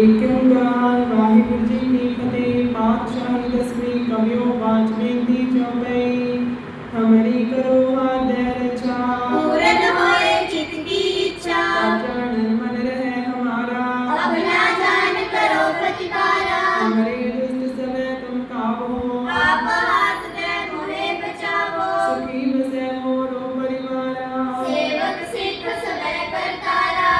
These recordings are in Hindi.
एकंकार वाहिगुरु जी की फतेह पातशाही दसवीं कवियों पाँचवें दी चौपाई हमारी करो हाथ रचा पूरन होए चित की इच्छा। चरण मन रहे हमारा। अब ना जान करो प्रतिकारा हमारे दुष्ट समय तुम काबो आप हाथ दे मोहे बचाओ सुखी बसे मोरो परिवारा। सेवक सिख सदै करतारा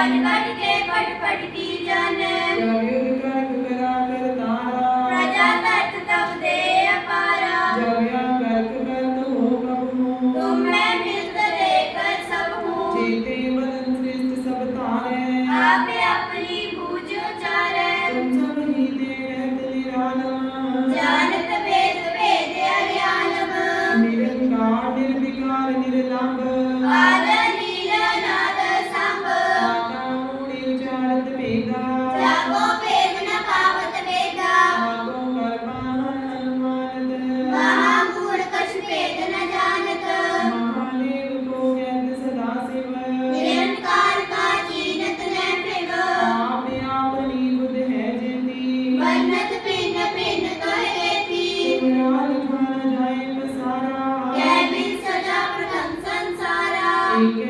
കൺപടുത്തേ പഠിപ്പടുത്തി ജാന गुण जाए जय सदा प्रथम संसारा।